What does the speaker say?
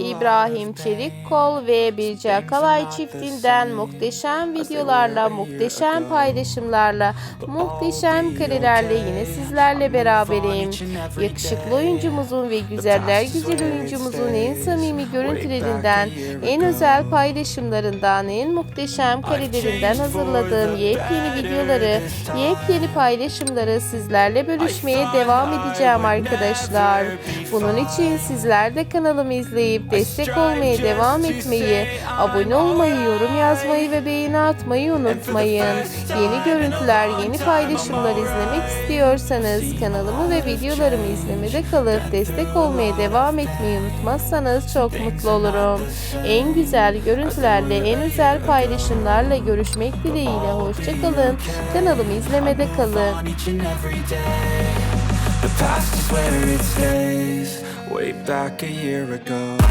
İbrahim Çelikkol ve Birce Akalay çiftinden muhteşem videolarla, muhteşem paylaşımlarla, muhteşem karelerle yine sizlerle beraberim. Yakışıklı oyuncumuzun ve güzeller güzel oyuncumuzun en samimi görüntülerinden, en özel paylaşımlarından, en muhteşem karelerinden hazırladığım yepyeni videoları, yepyeni paylaşımları sizlerle bölüşmeye devam edeceğim arkadaşlar. Bunun için sizler de kanalımı izleyip destek olmaya devam etmeyi, abone olmayı, yorum yazmayı ve beğeni atmayı unutmayın. Yeni görüntüler, yeni paylaşımlar izlemek istiyorsanız kanalımı ve videolarımı izlemede kalıp destek olmaya devam etmeyi unutmazsanız çok mutlu olurum. En güzel görüntülerle, en özel paylaşımlarla görüşmek dileğiyle hoşçakalın. Kanalımı izlemede kalın. The past is where it stays, way back a year ago.